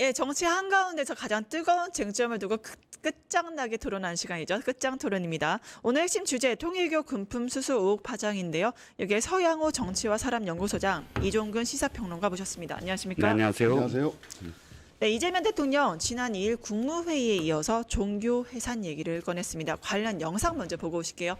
예, 정치 한가운데서 가장 뜨거운 쟁점을 두고 끝- 끝장나게 토론한 시간이죠. 끝장 토론입니다. 오늘 핵심 주제 통일교 금품 수수 의혹 파장인데요. 여기에 서양호 정치와 사람 연구소장 이종근 시사평론가 모셨습니다. 안녕하십니까? 네, 안녕하세요. 안녕하세요. 네, 이재명 대통령 지난 2일 국무회의에 이어서 종교 해산 얘기를 꺼냈습니다. 관련 영상 먼저 보고 오실게요.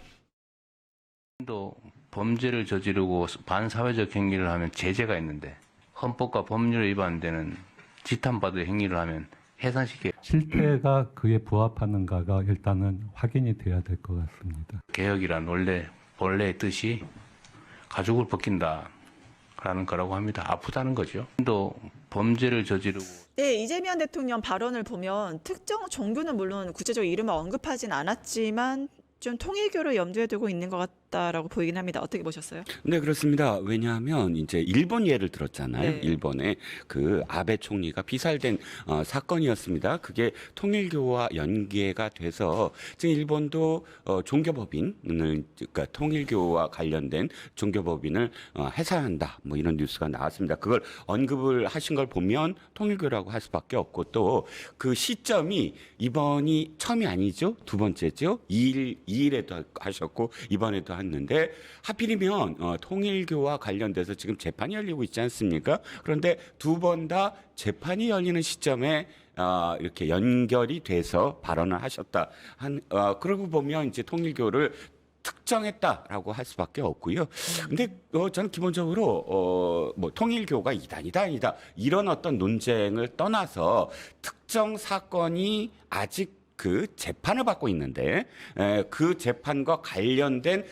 또 범죄를 저지르고 반사회적 행위를 하면 제재가 있는데 헌법과 법률에 위반되는 지탄받을 행위를 하면 해산시켜 실태가 그에 부합하는가가 일단은 확인이 돼야 될 것 같습니다. 개혁이란 원래 본래의 뜻이 가죽을 벗긴다 라는 거라고 합니다. 아프다는 거죠. 또 범죄를 저지르고 네, 이재명 대통령 발언을 보면 특정 종교는 물론 구체적으로 이름을 언급하진 않았지만 좀 통일교를 염두에 두고 있는 것 같 다라고 보이긴 합니다. 어떻게 보셨어요? 네, 그렇습니다. 왜냐하면 이제 일본 예를 들었잖아요. 네. 일본에 그 아베 총리가 피살된 어, 사건이었습니다. 그게 통일교와 연계가 돼서 지금 일본도 어, 종교법인을 그러니까 통일교와 관련된 종교법인을 어, 해산한다. 뭐 이런 뉴스가 나왔습니다. 그걸 언급을 하신 걸 보면 통일교라고 할 수밖에 없고 또 그 시점이 이번이 처음이 아니죠. 두 번째죠. 2일 2일에도 하셨고 이번에도 했는데 하필이면 어, 통일교와 관련돼서 지금 재판이 열리고 있지 않습니까? 그런데 두 번 다 재판이 열리는 시점에 어, 이렇게 연결이 돼서 발언을 하셨다. 한 어, 그러고 보면 이제 통일교를 특정했다라고 할 수밖에 없고요. 근데 어, 저는 기본적으로 어, 뭐 통일교가 이단이다 아니다 이런 어떤 논쟁을 떠나서 특정 사건이 아직 그 재판을 받고 있는데 에, 그 재판과 관련된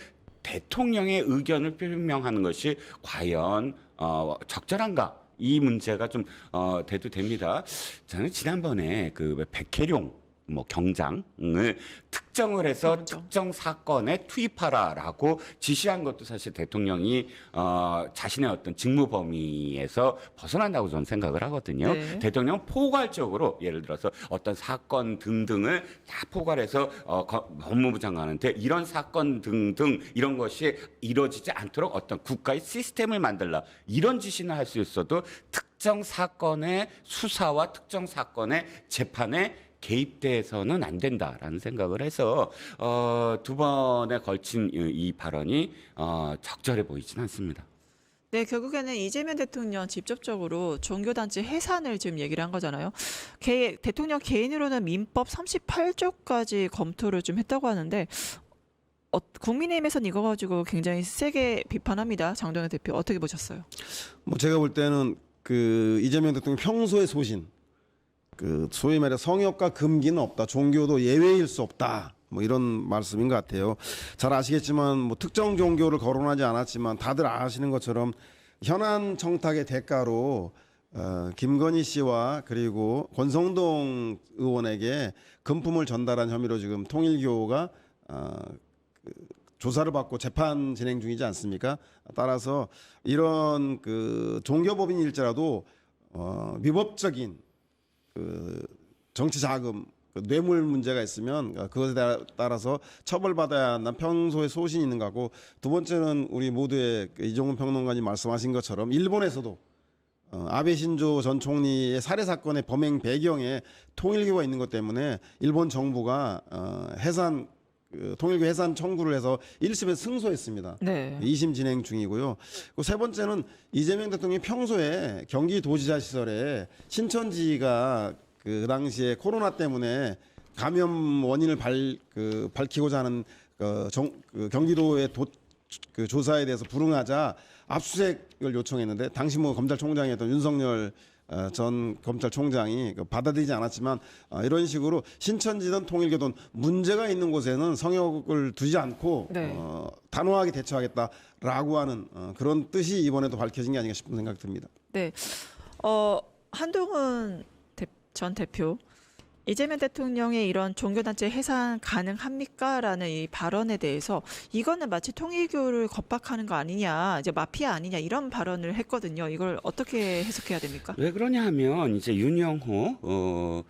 대통령의 의견을 표명하는 것이 과연 어, 적절한가? 이 문제가 좀 어, 돼도 됩니다. 저는 지난번에 그 백혜룡 뭐 경장을 특정을 해서 그렇죠. 특정 사건에 투입하라라고 지시한 것도 사실 대통령이 어, 자신의 어떤 직무 범위에서 벗어난다고 저는 생각을 하거든요. 네. 대통령 포괄적으로 예를 들어서 어떤 사건 등등을 다 포괄해서 어, 거- 법무부 장관한테 이런 사건 등등 이런 것이 이루어지지 않도록 어떤 국가의 시스템을 만들라 이런 지시는 할 수 있어도 특정 사건의 수사와 특정 사건의 재판에 개입돼서는 안 된다라는 생각을 해서 어, 두 번에 걸친 이, 이 발언이 어, 적절해 보이진 않습니다. 네, 결국에는 이재명 대통령 직접적으로 종교단체 해산을 지금 얘기를 한 거잖아요. 개, 대통령 개인으로는 민법 38조까지 검토를 좀 했다고 하는데 어, 국민의힘에서는 이거 가지고 굉장히 세게 비판합니다. 장동현 대표 어떻게 보셨어요? 뭐 제가 볼 때는 그 이재명 대통령 평소의 소신 그 소위 말해 성역과 금기는 없다. 종교도 예외일 수 없다. 뭐 이런 말씀인 것 같아요. 잘 아시겠지만 뭐 특정 종교를 거론하지 않았지만 다들 아시는 것처럼 현안 청탁의 대가로 어, 김건희 씨와 그리고 권성동 의원에게 금품을 전달한 혐의로 지금 통일교가 어, 조사를 받고 재판 진행 중이지 않습니까? 따라서 이런 그 종교법인일지라도 어, 미법적인 그 정치 자금 그 뇌물 문제가 있으면 어, 그것에 따라- 따라서 처벌받아야 한다는 평소에 소신이 있는 거고 두 번째는 우리 모두의 그 이종훈 평론가님 말씀하신 것처럼 일본에서도 어, 아베 신조 전 총리의 살해 사건의 범행 배경에 통일교가 있는 것 때문에 일본 정부가 어, 해산 그 통일교 해산 청구를 해서 1심에 승소했습니다. 네. 2심 진행 중이고요. 그 세 번째는 이재명 대통령이 평소에 경기도지사 시절에 신천지가 그 당시에 코로나 때문에 감염 원인을 발, 그, 밝히고자 하는 그 정, 그 경기도의 도, 그 조사에 대해서 불응하자 압수수색을 요청했는데 당시 뭐 검찰총장이었던 윤석열 어, 전 검찰총장이 그 받아들이지 않았지만 어, 이런 식으로 신천지든 통일교든 문제가 있는 곳에는 성역을 두지 않고 네. 어, 단호하게 대처하겠다라고 하는 어, 그런 뜻이 이번에도 밝혀진 게 아닌가 싶은 생각이 듭니다. 네. 어, 한동훈 대, 전 대표 이재명 대통령의 이런 종교단체 해산 가능합니까? 라는 이 발언에 대해서 이거는 마치 통일교를 겁박하는 거 아니냐, 이제 마피아 아니냐 이런 발언을 했거든요. 이걸 어떻게 해석해야 됩니까? 왜 그러냐 하면 이제 윤영호 어,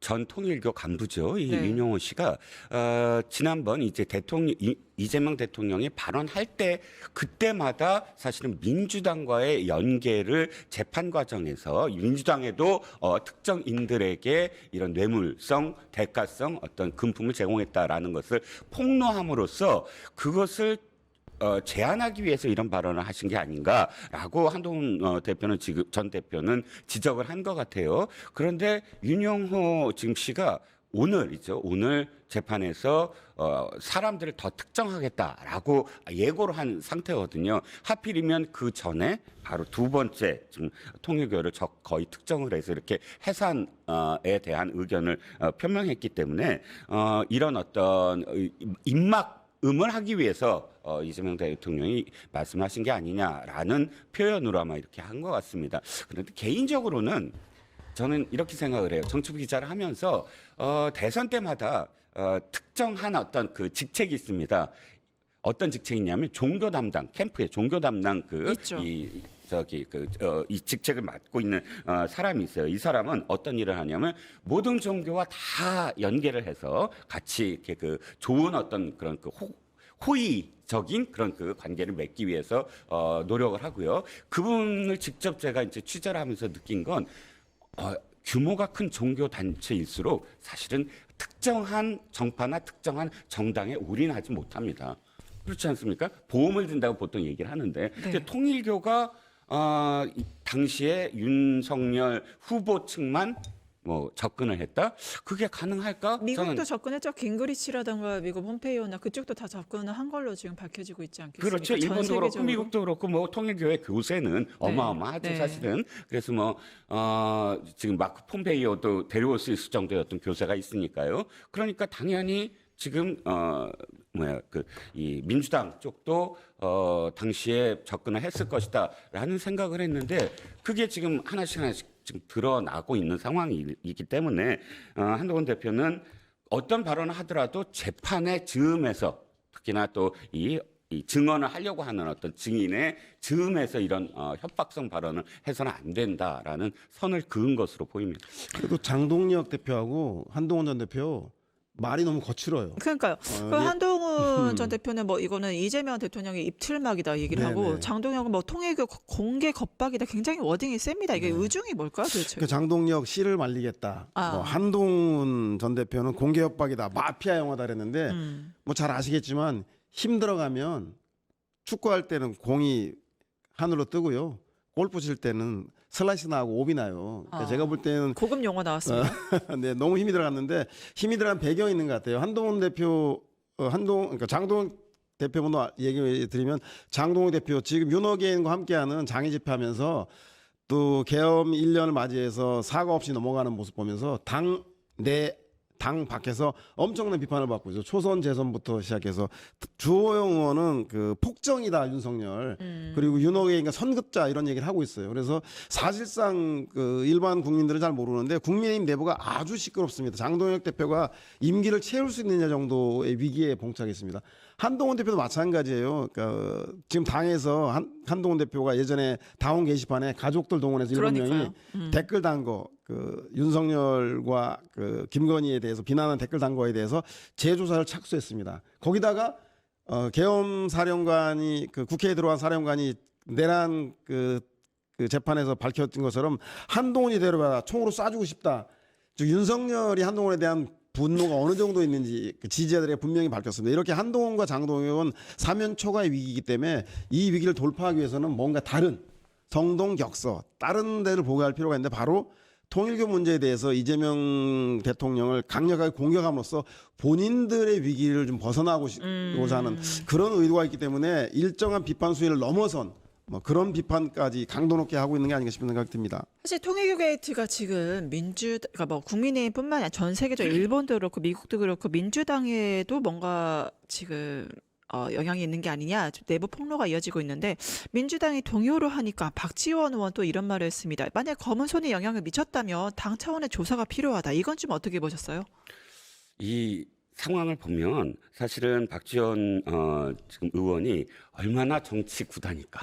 전 통일교 간부죠. 이 네. 윤용호 씨가 어, 지난번 이제 대통령 이, 이재명 대통령이 발언할 때 그때마다 사실은 민주당과의 연계를 재판 과정에서 민주당에도 어, 특정인들에게 이런 뇌물성, 대가성 어떤 금품을 제공했다라는 것을 폭로함으로써 그것을 어, 제한하기 위해서 이런 발언을 하신 게 아닌가라고 한동훈 어, 대표는 지금 전 대표는 지적을 한 것 같아요. 그런데 윤영호 지금 씨가 오늘이죠. 오늘 재판에서 어, 사람들을 더 특정하겠다라고 예고를 한 상태거든요. 하필이면 그 전에 바로 두 번째 지금 통일교를 적- 거의 특정을 해서 이렇게 해산에 대한 의견을 어, 표명했기 때문에 어, 이런 어떤 입막 음을 하기 위해서 어, 이재명 대통령이 말씀하신 게 아니냐라는 표현으로 아마 이렇게 한 것 같습니다. 그런데 개인적으로는 저는 이렇게 생각을 해요. 정치부 기자를 하면서 어, 대선 때마다 어, 특정한 어떤 그 직책이 있습니다. 어떤 직책이냐면 종교 담당 캠프에 종교 담당 있죠. 그이 저기 그이 직책을 맡고 있는 어, 사람이 있어요. 이 사람은 어떤 일을 하냐면 모든 종교와 다 연계를 해서 같이 이렇게 그 좋은 어떤 그런 그 호, 호의 적인 그런 그 관계를 맺기 위해서 어, 노력을 하고요. 그분을 직접 제가 이제 취재를 하면서 느낀 건 어, 규모가 큰 종교 단체일수록 사실은 특정한 정파나 특정한 정당에 올인하지 못합니다. 그렇지 않습니까? 보험을 든다고 보통 얘기를 하는데 근데 통일교가 어, 이 당시에 윤석열 후보 측만 뭐 접근을 했다? 그게 가능할까? 미국도 저는 접근했죠. 긴그리치라든가 미국 폼페이오나 그쪽도 다 접근을 한 걸로 지금 밝혀지고 있지 않겠습니까? 그렇죠. 전 일본도 그렇고 세계적으로. 미국도 그렇고 뭐 통일교회 교세는 어마어마하죠 네. 사실은. 그래서 뭐 어, 지금 마크 폼페이오도 데려올 수 있을 어떤 교세가 있으니까요. 그러니까 당연히 지금 어 뭐야 그 이 민주당 쪽도 어 당시에 접근을 했을 것이다라는 생각을 했는데 그게 지금 하나씩 하나씩 지금 드러나고 있는 상황이기 때문에 어 한동훈 대표는 어떤 발언을 하더라도 재판의 즈음에서 특히나 또이 이 증언을 하려고 하는 어떤 증인의 즈음에서 이런 어, 협박성 발언을 해서는 안 된다라는 선을 그은 것으로 보입니다. 그래도 장동혁 대표하고 한동훈 전 대표 말이 너무 거칠어요. 그러니까요. 그 예. 한동훈 전 대표는 뭐 이거는 이재명 대통령의 입틀막이다 얘기를 네네. 하고 장동혁은 뭐 통일교 공개 겁박이다 굉장히 워딩이 셉니다. 이게 의중이 뭘까요 도대체? 그 장동혁 씨를 말리겠다. 아. 뭐 한동훈 전 대표는 공개 협박이다. 마피아 영화다 그랬는데 음. 뭐 잘 아시겠지만 힘들어가면 축구할 때는 공이 하늘로 뜨고요. 골프 칠 때는 슬라이스 나고 오비 나요. 그러니까 아. 제가 볼 때는 고급 용어 나왔습니다. 네, 너무 힘이 들어갔는데 힘이 들어간 배경이 있는 것 같아요. 한동훈 대표, 어, 한동, 그러니까 장동 대표분도 얘기 드리면 장동훈 대표 지금 윤호개인과 함께하는 장애 집회하면서 또 계엄 1년을 맞이해서 사과 없이 넘어가는 모습 보면서 당내 당 밖에서 엄청난 비판을 받고 있어. 초선 재선부터 시작해서 주호영 의원은 그 폭정이다 윤석열. 음. 그리고 윤호개인가 선급자 이런 얘기를 하고 있어요. 그래서 사실상 그 일반 국민들은 잘 모르는데 국민의힘 내부가 아주 시끄럽습니다. 장동혁 대표가 임기를 채울 수 있느냐 정도의 위기에 봉착했습니다. 한동훈 대표도 마찬가지예요. 그러니까 지금 당에서 한, 한동훈 대표가 예전에 당원 게시판에 가족들 동원해서 일곱 명이. 음. 댓글 단 거, 그 윤석열과 그 김건희에 대해서 비난한 댓글 단 거에 대해서 재조사를 착수했습니다. 거기다가 어, 계엄 사령관이 그 국회에 들어간 사령관이 내란 그, 그 재판에서 밝혔던 것처럼 한동훈이 데려와라 총으로 쏴주고 싶다. 즉 윤석열이 한동훈에 대한 분노가 어느 정도 있는지 그 지지자들에게 분명히 밝혔습니다. 이렇게 한동훈과 장동혁은 사면 초과의 위기이기 때문에 이 위기를 돌파하기 위해서는 뭔가 다른 성동격서 다른 데를 보고할 필요가 있는데 바로 통일교 문제에 대해서 이재명 대통령을 강력하게 공격함으로써 본인들의 위기를 좀 벗어나고자 하는 그런 의도가 있기 때문에 일정한 비판 수위를 넘어선 뭐 그런 비판까지 강도 높게 하고 있는 게 아닌가 싶은 생각이 듭니다. 사실 통일교 게이트가 지금 민주, 그러니까 뭐 국민의힘뿐만 아니라 전 세계적으로 일본도 그렇고 미국도 그렇고 민주당에도 뭔가 지금 어, 영향이 있는 게 아니냐 좀 내부 폭로가 이어지고 있는데 민주당이 동요를 하니까 박지원 의원 또 이런 말을 했습니다. 만약 검은 손에 영향을 미쳤다면 당 차원의 조사가 필요하다. 이건 좀 어떻게 보셨어요? 이 상황을 보면 사실은 박지원 어, 지금 의원이 얼마나 정치 구다니까.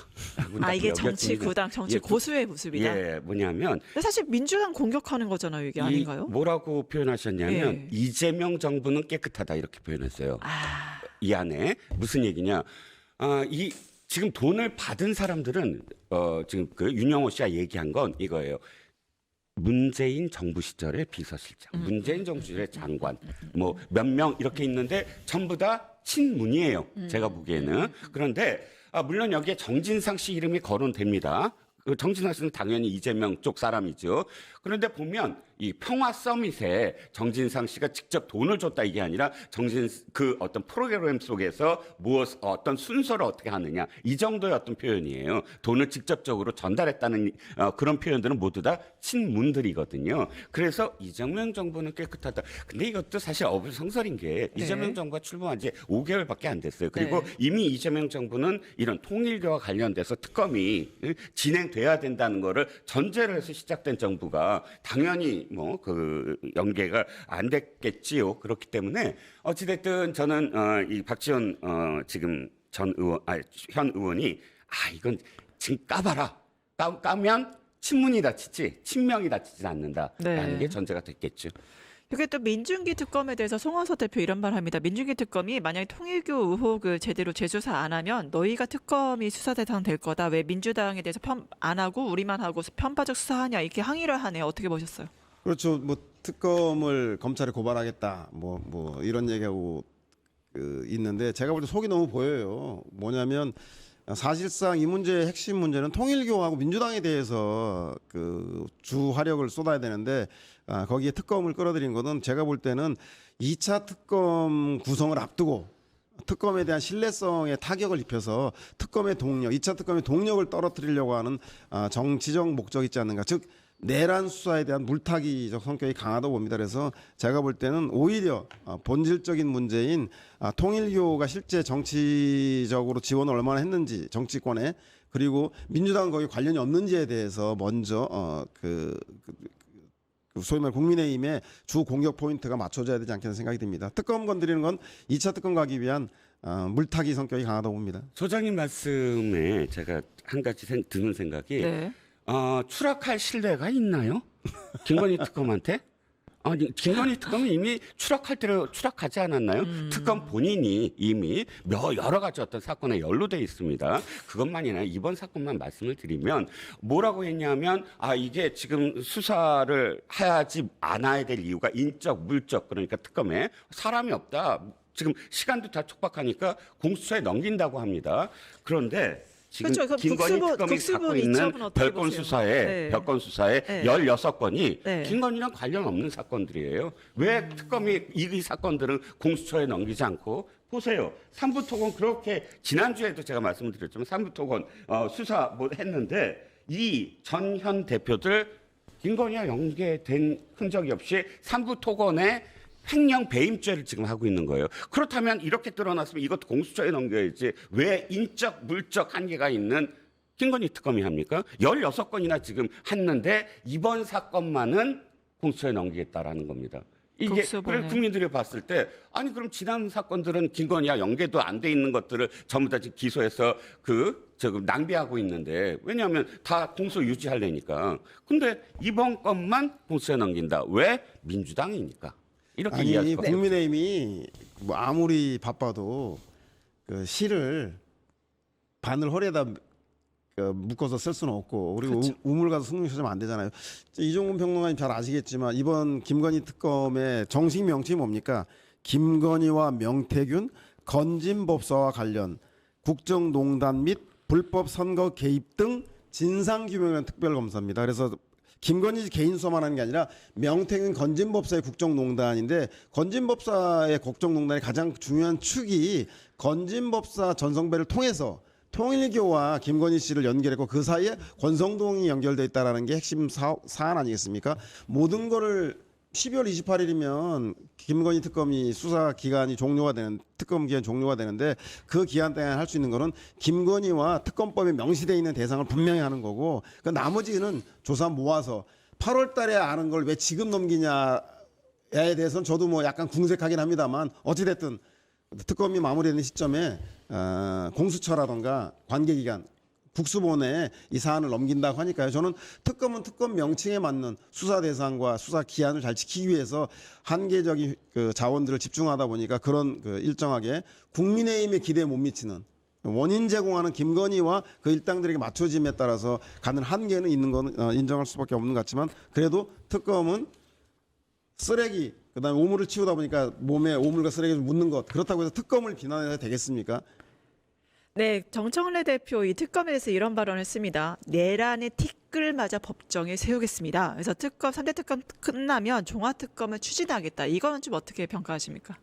아 이게 정치 구당, 정치 예, 고수의 모습이다. 예, 뭐냐면 사실 민주당 공격하는 거잖아요, 이게 이 아닌가요? 뭐라고 표현하셨냐면 예. 이재명 정부는 깨끗하다 이렇게 표현했어요. 아, 이 안에 무슨 얘기냐? 아, 이 지금 돈을 받은 사람들은 어 지금 그 윤영호 씨가 얘기한 건 이거예요. 문재인 정부 시절의 비서실장, 문재인 정부 시절의 장관, 뭐 몇 명 이렇게 있는데 전부 다 친문이에요. 제가 보기에는 그런데 아, 물론 여기에 정진상 씨 이름이 거론됩니다. 그 정진상 씨는 당연히 이재명 쪽 사람이죠. 그런데 보면 이 평화 서밋에 정진상 씨가 직접 돈을 줬다 이게 아니라 정진 그 어떤 프로그램 속에서 무엇 어떤 순서를 어떻게 하느냐 이 정도의 어떤 표현이에요. 돈을 직접적으로 전달했다는 어, 그런 표현들은 모두 다 친문들이거든요. 그래서 이재명 정부는 깨끗하다. 근데 이것도 사실 어불성설인 게 네. 이재명 정부가 출범한 지 5개월밖에 안 됐어요. 그리고 네. 이미 이재명 정부는 이런 통일교와 관련돼서 특검이 진행돼야 된다는 거를 전제를 해서 시작된 정부가 당연히 뭐 그 연계가 안 됐겠지요. 그렇기 때문에 어찌됐든 저는 어, 이 박지원 어, 지금 전 의원, 아니, 현 의원이 아 이건 지금 까봐라. 까, 까면 친문이 다치지 친명이 다치지 않는다라는 네. 게 전제가 됐겠죠. 이게 또 민중기 특검에 대해서 송환석 대표 이런 말 합니다. 민중기 특검이 만약에 통일교 의혹을 제대로 재수사 안 하면 너희가 특검이 수사 대상 될 거다. 왜 민주당에 대해서 편 안 하고 우리만 하고 편파적 수사하냐 이렇게 항의를 하네요. 어떻게 보셨어요? 그렇죠. 뭐 특검을 검찰에 고발하겠다. 뭐뭐 이런 얘기하고 그 있는데 제가 볼 때 속이 너무 보여요. 뭐냐면 사실상 이 문제의 핵심 문제는 통일교하고 민주당에 대해서 그 주 화력을 쏟아야 되는데 아, 거기에 특검을 끌어들인 것은 제가 볼 때는 2차 특검 구성을 앞두고 특검에 대한 신뢰성에 타격을 입혀서 특검의 동력, 2차 특검의 동력을 떨어뜨리려고 하는 아, 정치적 목적이 있지 않는가. 즉 내란 수사에 대한 물타기적 성격이 강하다고 봅니다. 그래서 제가 볼 때는 오히려 아, 본질적인 문제인 아, 통일교가 실제 정치적으로 지원을 얼마나 했는지 정치권에 그리고 민주당 거기 관련이 없는지에 대해서 먼저 어, 그, 그, 그 소위 말 국민의힘의 주 공격 포인트가 맞춰져야 되지 않겠는 생각이 듭니다. 특검 건드리는 건 2차 특검 가기 위한 어, 물타기 성격이 강하다고 봅니다. 소장님 말씀에 제가 한 가지 생, 드는 생각이 네. 어, 추락할 신뢰가 있나요? 김건희 특검한테? 아니, 김건희 특검은 이미 추락할 대로 추락하지 않았나요? 특검 본인이 이미 몇 여러 가지 어떤 사건에 연루돼 있습니다. 그것만이 아니라 이번 사건만 말씀을 드리면 뭐라고 했냐면 아 이게 지금 수사를 해야지 않아야 될 이유가 인적, 물적 그러니까 특검에 사람이 없다. 지금 시간도 다 촉박하니까 공수처에 넘긴다고 합니다. 그런데 지금 그렇죠. 그럼 김건희 국수본- 특검이 국수본 갖고 있는 이첩은 어떻게 별건 보세요? 수사에 네. 별건 수사에 네. 16건이 네. 김건희랑 관련 없는 사건들이에요. 왜 특검이 이 사건들은 공수처에 넘기지 않고 보세요. 삼부토건 그렇게 지난주에도 제가 말씀을 드렸지만 삼부토건 어, 수사 뭐 했는데 이 전현 대표들 김건희와 연계된 흔적이 없이 삼부토건에 횡령 배임죄를 지금 하고 있는 거예요. 그렇다면 이렇게 드러났으면 이것도 공수처에 넘겨야지 왜 인적 물적 한계가 있는 김건희 특검이 합니까? 16건이나 지금 했는데 이번 사건만은 공수처에 넘기겠다라는 겁니다. 이게. 그래 국민들이 봤을 때 아니 그럼 지난 사건들은 김건희와 연계도 안 돼 있는 것들을 전부 다 지금 기소해서 그 지금 낭비하고 있는데 왜냐하면 다 공소 유지하려니까. 근데 이번 건만 공수처에 넘긴다. 왜 민주당이니까 이렇게 이해할 아니 수가 없어요. 국민의힘이 뭐 아무리 바빠도 그 시를 바늘 허리에다 그 묶어서 쓸 수는 없고 그리고 그렇죠. 우- 우물 가서 찾으면 안 되잖아요. 이종훈 평론가님 잘 아시겠지만 이번 김건희 특검의 정식 명칭이 뭡니까? 김건희와 명태균 건진법사와 관련 국정농단 및 불법 선거 개입 등 진상규명이라는 특별검사입니다. 그래서 김건희 개인 수사만 하는 게 아니라 명태균 건진법사의 국정농단인데 건진법사의 국정농단의 가장 중요한 축이 건진법사 전성배를 통해서 통일교와 김건희 씨를 연결했고 그 사이에 권성동이 연결돼 있다라는 게 핵심 사, 사안 아니겠습니까? 모든 거를 12월 28일이면 김건희 특검이 수사 기간이 종료가 되는 특검 기간 종료가 되는데 그 기간 동안 할 수 있는 거는 김건희와 특검법에 명시되어 있는 대상을 분명히 하는 거고 그 나머지는 조사 모아서 8월 달에 아는 걸 왜 지금 넘기냐 대해서는 저도 뭐 약간 궁색하긴 합니다만 어찌 됐든 특검이 마무리되는 시점에 어, 공수처라던가 관계기관 국수본에 이 사안을 넘긴다고 하니까요. 저는 특검은 특검 명칭에 맞는 수사 대상과 수사 기한을 잘 지키기 위해서 한계적인 그 자원들을 집중하다 보니까 그런 그 일정하게 국민의힘의 기대에 못 미치는 원인 제공하는 김건희와 그 일당들에게 맞춰짐에 따라서 가는 한계는 있는 건 어, 인정할 수밖에 없는 것 같지만 그래도 특검은 쓰레기 그다음에 오물을 치우다 보니까 몸에 오물과 쓰레기를 묻는 것 그렇다고 해서 특검을 비난해도 되겠습니까? 네, 정청래 대표 이 특검에 대해서 이런 발언을 했습니다. 내란의 티끌 맞아 법정에 세우겠습니다. 그래서 특검 3대 특검 끝나면 종합특검을 추진하겠다. 이거는 좀 어떻게 평가하십니까?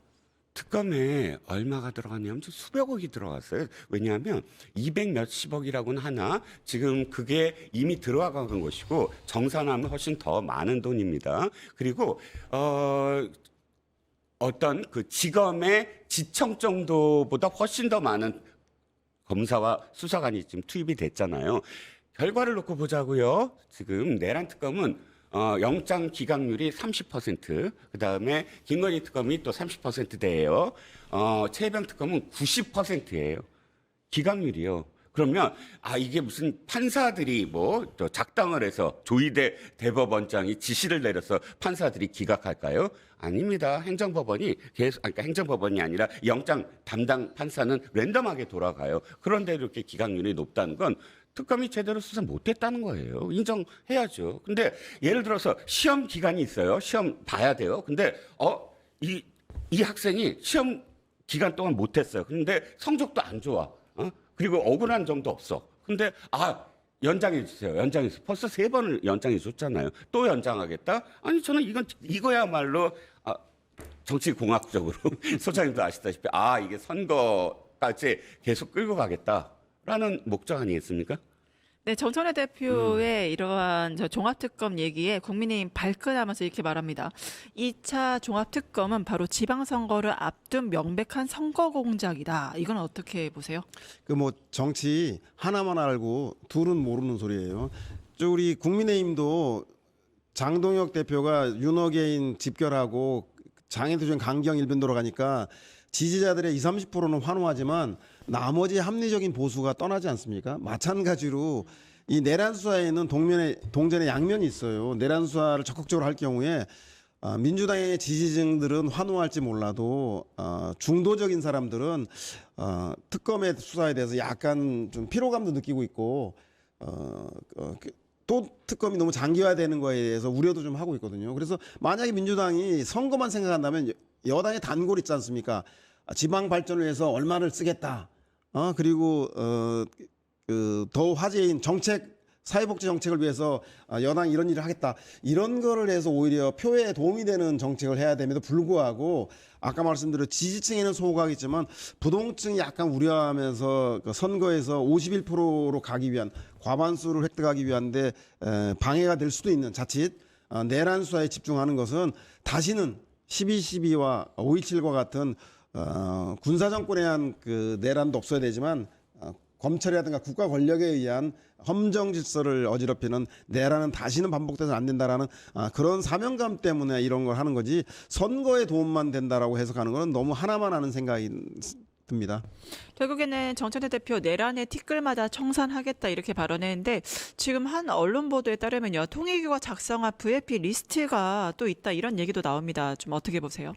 특검에 얼마가 들어갔냐면 좀 수백억이 들어갔어요. 왜냐하면 200 몇십억이라고는 하나 지금 그게 이미 들어간 것이고 정산하면 훨씬 더 많은 돈입니다. 그리고 어 어떤 그 지검의 지청 정도보다 훨씬 더 많은 검사와 수사관이 지금 투입이 됐잖아요. 결과를 놓고 보자고요. 지금 내란 특검은 어, 영장 기각률이 30%, 그 다음에 김건희 특검이 또 30%대예요. 어, 최병 특검은 90%예요. 기각률이요. 그러면 아 이게 무슨 판사들이 뭐또 작당을 해서 조희대 대법원장이 지시를 내려서 판사들이 기각할까요? 아닙니다. 행정법원이 계속 그러니까 행정법원이 아니라 영장 담당 판사는 랜덤하게 돌아가요. 그런데 이렇게 기각률이 높다는 건 특검이 제대로 수사 못했다는 거예요. 인정해야죠. 근데 예를 들어서 시험 기간이 있어요. 시험 봐야 돼요. 근데 어 이 이 학생이 시험 기간 동안 못했어요. 근데 성적도 안 좋아. 어? 그리고 억울한 점도 없어. 근데 아 연장해 주세요. 연장해 주세요. 벌써 세 번을 연장해 줬잖아요. 또 연장하겠다? 아니 저는 이건 이거야말로 아, 정치 공학적으로 소장님도 아시다시피 아 이게 선거까지 계속 끌고 가겠다라는 목적 아니겠습니까? 네, 정청래 대표의 이러한 저 종합특검 얘기에 국민의힘 발끈하면서 이렇게 말합니다. 2차 종합특검은 바로 지방선거를 앞둔 명백한 선거 공작이다. 이건 어떻게 보세요? 그 뭐 정치 하나만 알고 둘은 모르는 소리예요. 저 우리 국민의힘도 장동혁 대표가 윤호개인 집결하고 장애투쟁 강경 일변도로 가니까 지지자들의 20, 30%는 환호하지만 나머지 합리적인 보수가 떠나지 않습니까? 마찬가지로 이 내란 수사에는 동면에 동전의 양면이 있어요. 내란 수사를 적극적으로 할 경우에 아, 민주당의 지지층들은 환호할지 몰라도 어, 중도적인 사람들은 어, 특검의 수사에 대해서 약간 좀 피로감도 느끼고 있고 어, 어, 그- 또 특검이 너무 장기화되는 거에 대해서 우려도 좀 하고 있거든요. 그래서 만약에 민주당이 선거만 생각한다면 여- 여당의 단골 있지 않습니까? 아, 지방 발전을 위해서 얼마를 쓰겠다. 어 그리고 어그 화제인 정책 사회복지 정책을 위해서 아, 여당이 이런 일을 하겠다. 이런 거를 해서 오히려 표에 도움이 되는 정책을 해야 됨에도 불구하고 아까 말씀드린 지지층에는 소각이지만 부동층이 약간 우려하면서 그 선거에서 51%로 가기 위한 과반수를 획득하기 위한데 에, 방해가 될 수도 있는 자칫 어, 내란 수사에 집중하는 것은 다시는 12.12와 5.17과 같은 어, 군사 정권에 의한 그 내란도 없어야 되지만 어, 검찰이라든가 국가 권력에 의한 헌정 질서를 어지럽히는 내란은 다시는 반복돼서 안 된다라는 아, 그런 사명감 때문에 이런 걸 하는 거지 선거에 도움만 된다라고 해석하는 거는 너무 하나만 하는 생각이 듭니다. 결국에는 정청래 대표 내란의 티끌마다 청산하겠다 이렇게 발언했는데 지금 한 언론 보도에 따르면요 통일교가 작성한 VIP 리스트가 또 있다 이런 얘기도 나옵니다. 좀 어떻게 보세요?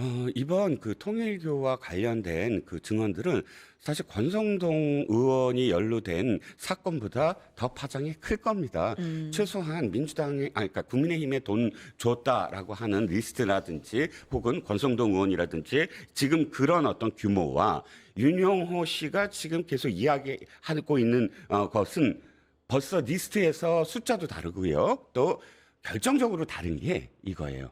어, 이번 그 통일교와 관련된 그 증언들은 사실 권성동 의원이 연루된 사건보다 더 파장이 클 겁니다. 최소한 민주당의, 아니, 그러니까 국민의힘에 돈 줬다라고 하는 리스트라든지 혹은 권성동 의원이라든지 지금 그런 어떤 규모와 윤용호 씨가 지금 계속 이야기하고 있는 어, 것은 벌써 리스트에서 숫자도 다르고요. 또 결정적으로 다른 게 이거예요.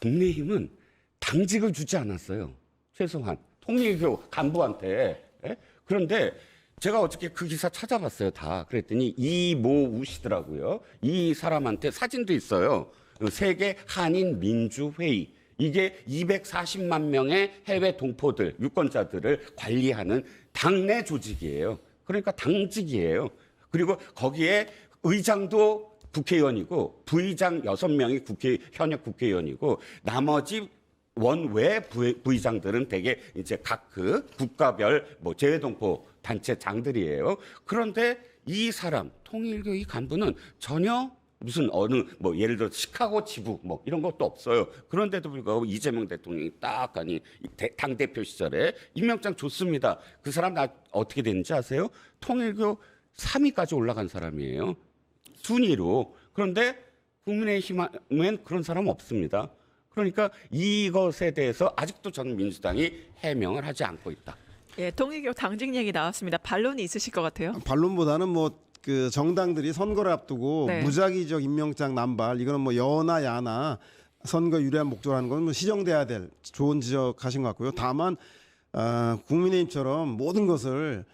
국민의힘은 당직을 주지 않았어요. 최소한 통일교 간부한테. 예? 그런데 제가 어저께 그 기사 찾아봤어요. 다 그랬더니 이모우 씨더라고요. 이 사람한테 사진도 있어요. 세계 한인 민주회의. 이게 240만 명의 해외 동포들, 유권자들을 관리하는 당내 조직이에요. 그러니까 당직이에요. 그리고 거기에 의장도 국회의원이고 부의장 여섯 명이 국회 현역 국회의원이고 나머지 원외 부의장들은 대개 이제 각 그 국가별 뭐 재외동포 단체 장들이에요. 그런데 이 사람 통일교 이 간부는 전혀 무슨 어느 뭐 예를 들어 시카고 지부 뭐 이런 것도 없어요. 그런데도 불구하고 이재명 대통령이 딱 가니 당 대표 시절에 임명장 줬습니다. 그 사람 나 어떻게 됐는지 아세요? 통일교 3위까지 올라간 사람이에요. 순위로. 그런데 국민의힘엔 그런 사람 없습니다. 그러니까 이것에 대해서 아직도 저는 민주당이 해명을 하지 않고 있다. 예, 통일교 당직 얘기 나왔습니다. 반론이 있으실 것 같아요. 반론보다는 뭐 그 정당들이 선거를 앞두고 네. 무작위적 임명장 남발 이거는 뭐 여나 야나 선거 유리한 목적으로 하는 건 뭐 시정돼야 될 좋은 지적하신 것 같고요. 다만 어, 국민의힘처럼 모든 것을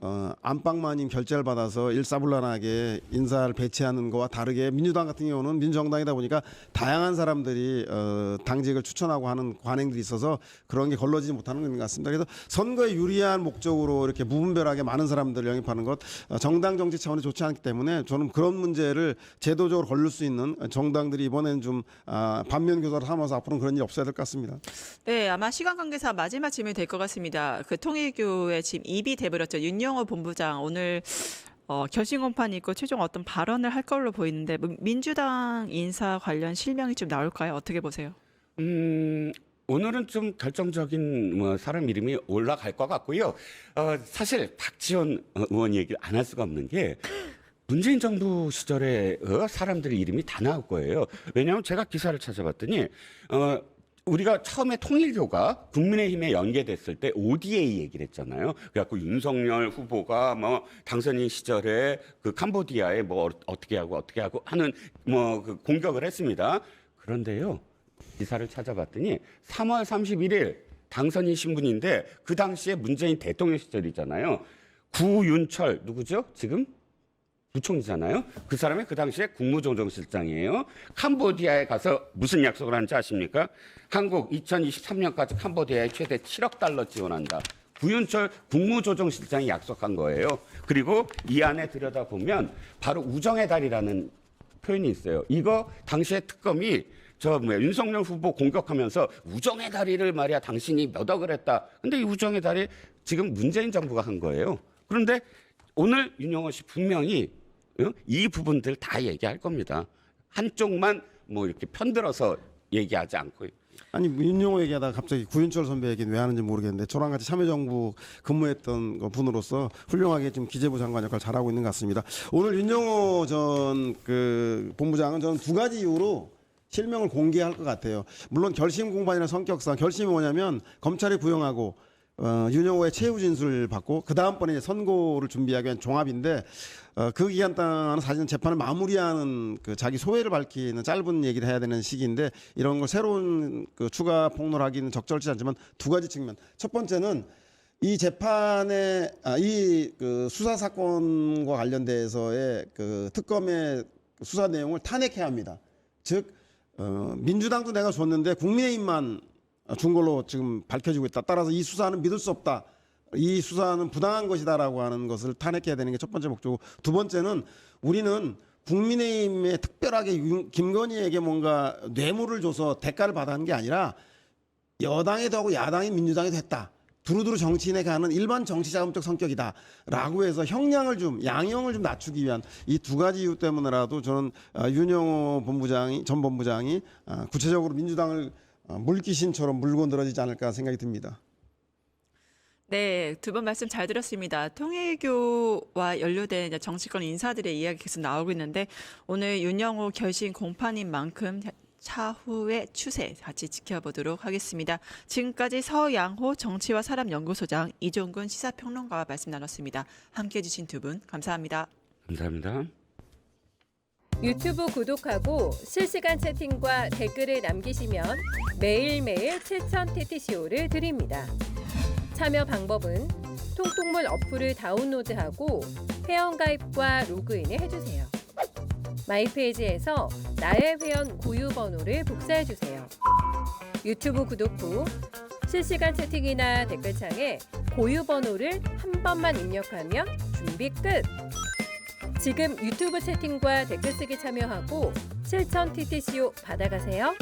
어, 안방마님 결재를 받아서 일사불란하게 인사를 배치하는 거와 다르게 민주당 같은 경우는 민주정당이다 보니까 다양한 사람들이 어, 당직을 추천하고 하는 관행들이 있어서 그런 게 걸러지지 못하는 것 같습니다. 그래서 선거에 유리한 목적으로 이렇게 무분별하게 많은 사람들을 영입하는 것 어, 정당 정치 차원이 좋지 않기 때문에 저는 그런 문제를 제도적으로 걸릴 수 있는 정당들이 이번에는 좀 아, 반면 교사를 삼아서 앞으로는 그런 일이 없어야 될 것 같습니다. 네, 아마 시간 관계상 마지막 질문이 될 것 같습니다. 그 통일교의 지금 입이 돼버렸죠. 윤 영호 본부장 오늘 어, 결심 공판이 있고 최종 어떤 발언을 할 걸로 보이는데 뭐 민주당 인사 관련 실명이 좀 나올까요? 어떻게 보세요? 음, 오늘은 좀 결정적인 뭐 사람 이름이 올라갈 것 같고요. 어, 사실 박지원 어, 의원 얘기를 안 할 수가 없는 게 문재인 정부 시절에 어, 사람들의 이름이 다 나올 거예요. 왜냐하면 제가 기사를 찾아봤더니 어, 우리가 처음에 통일교가 국민의힘에 연계됐을 때 ODA 얘기를 했잖아요. 그래갖고 윤석열 후보가 뭐 당선인 시절에 그 캄보디아에 뭐 어- 어떻게 하고 어떻게 하고 하는 뭐 그 공격을 했습니다. 그런데요. 기사를 찾아봤더니 3월 31일 당선인 신분인데 그 당시에 문재인 대통령 시절이잖아요. 구윤철 누구죠? 지금 부총리잖아요. 그 사람이 그 당시에 국무조정실장이에요. 캄보디아에 가서 무슨 약속을 하는지 아십니까? 한국 2023년까지 캄보디아에 최대 7억 달러 지원한다. 구윤철 국무조정실장이 약속한 거예요. 그리고 이 안에 들여다보면 바로 우정의 달이라는 표현이 있어요. 이거 당시에 특검이 저 뭐야 윤석열 후보 공격하면서 우정의 다리를 말이야 당신이 몇 억을 했다. 근데 이 우정의 다리 지금 문재인 정부가 한 거예요. 그런데 오늘 윤영호 씨 분명히 어? 이 부분들 다 얘기할 겁니다. 한쪽만 뭐 이렇게 편들어서 얘기하지 않고 아니 윤용호 얘기하다가 갑자기 구윤철 선배 얘기는 왜 하는지 모르겠는데 저랑 같이 참여정부 근무했던 그 분으로서 훌륭하게 지금 기재부 장관 역할 잘하고 있는 것 같습니다. 오늘 윤용호 전 그 본부장은 저는 두 가지 이유로 실명을 공개할 것 같아요. 물론 결심 공판이나 성격상 결심이 뭐냐면 검찰이 구형하고 어, 윤영호의 최후 진술을 받고 그 다음번에 이제 선고를 준비하기 위한 종합인데 어, 그 기간 동안은 사실은 재판을 마무리하는 그 자기 소회를 밝히는 짧은 얘기를 해야 되는 시기인데 이런 걸 새로운 그 추가 폭로하기는 적절치 않지만 두 가지 측면. 첫 번째는 이 재판의 아, 이그 수사 사건과 관련돼서의 그 특검의 수사 내용을 탄핵해야 합니다. 즉 어, 민주당도 내가 줬는데 국민의힘만 준 걸로 지금 밝혀지고 있다. 따라서 이 수사는 믿을 수 없다. 이 수사는 부당한 것이다라고 하는 것을 탄핵해야 되는 게 첫 번째 목적이고 두 번째는 우리는 국민의힘에 특별하게 윤- 김건희에게 뭔가 뇌물을 줘서 대가를 받아 하는 게 아니라 여당에도 하고 야당이 민주당에도 했다. 두루두루 정치인에 가는 일반 정치 자금적 성격이다라고 해서 형량을 좀 양형을 좀 낮추기 위한 이 두 가지 이유 때문에라도 저는 아, 윤영호 본부장이 전 본부장이 아, 구체적으로 민주당을 아, 물귀신처럼 물고 늘어지지 않을까 생각이 듭니다. 네, 두분 말씀 잘 들었습니다. 통일교와 연루된 정치권 인사들의 이야기 계속 나오고 있는데 오늘 윤영호 결심 공판인 만큼 차후의 추세 같이 지켜보도록 하겠습니다. 지금까지 서양호 정치와 사람 연구소장 이종근 시사평론가와 말씀 나눴습니다. 함께해 주신 두 분 감사합니다. 감사합니다. 유튜브 구독하고 실시간 채팅과 댓글을 남기시면 매일매일 실천 TTCO를 드립니다. 참여 방법은 통통물 어플을 다운로드하고 회원가입과 로그인을 해주세요. 마이페이지에서 나의 회원 고유 번호를 복사해주세요. 유튜브 구독 후 실시간 채팅이나 댓글창에 고유 번호를 한 번만 입력하면 준비 끝! 지금 유튜브 채팅과 댓글 쓰기 참여하고 실천 TTCO 받아가세요.